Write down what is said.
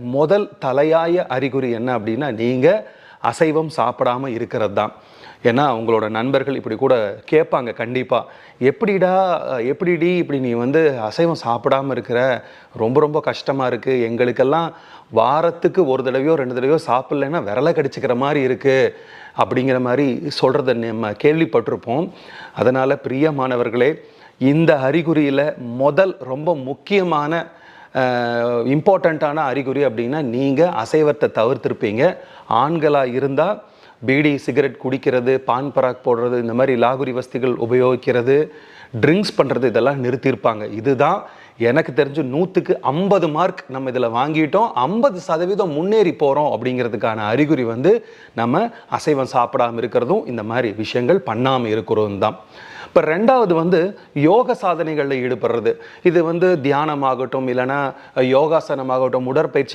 முதல் தலையாய அறிகுறி என்ன அப்படின்னா நீங்கள் அசைவம் சாப்பிடாம இருக்கிறது தான் ஏன்னா அவங்களோட நண்பர்கள் இப்படி கூட கேட்பாங்க கண்டிப்பாக எப்படிடா எப்படிடி இப்படி நீ வந்து அசைவம் சாப்பிடாம இருக்கிற? ரொம்ப ரொம்ப கஷ்டமாக இருக்குது எங்களுக்கெல்லாம் வாரத்துக்கு ஒரு தடவையோ ரெண்டு தடவையோ சாப்பிட்லன்னா விரலை கடிச்சிக்கிற மாதிரி இருக்குது அப்படிங்கிற மாதிரி சொல்கிறத நம்ம கேள்விப்பட்டிருப்போம். அதனால் பிரியமானவர்களே இந்த அறிகுறியில் முதல் ரொம்ப முக்கியமான இம்பார்ட்டண்ட்டான அறிகுறி அப்படின்னா நீங்கள் அசைவத்தை தவிர்த்திருப்பீங்க. ஆண்களாக இருந்தால் பீடி சிகரெட் குடிக்கிறது பான் பராக் போடுறது இந்த மாதிரி லாகுரி வசதிகள் உபயோகிக்கிறது ட்ரிங்க்ஸ் பண்ணுறது இதெல்லாம் நிறுத்தியிருப்பாங்க. இதுதான் எனக்கு தெரிஞ்சு நூற்றுக்கு ஐம்பது மார்க் நம்ம இதில் வாங்கிட்டோம். ஐம்பது சதவீதம் முன்னேறி போகிறோம் அப்படிங்கிறதுக்கான அறிகுறி வந்து நம்ம அசைவம் சாப்பிடாம இருக்கிறதும் இந்த மாதிரி விஷயங்கள் பண்ணாமல் இருக்கிறதும் தான். இப்போ ரெண்டாவது வந்து யோக சாதனைகளில் ஈடுபடுறது. இது வந்து தியானமாகட்டும் இல்லைன்னா யோகாசனமாகட்டும் உடற்பயிற்சி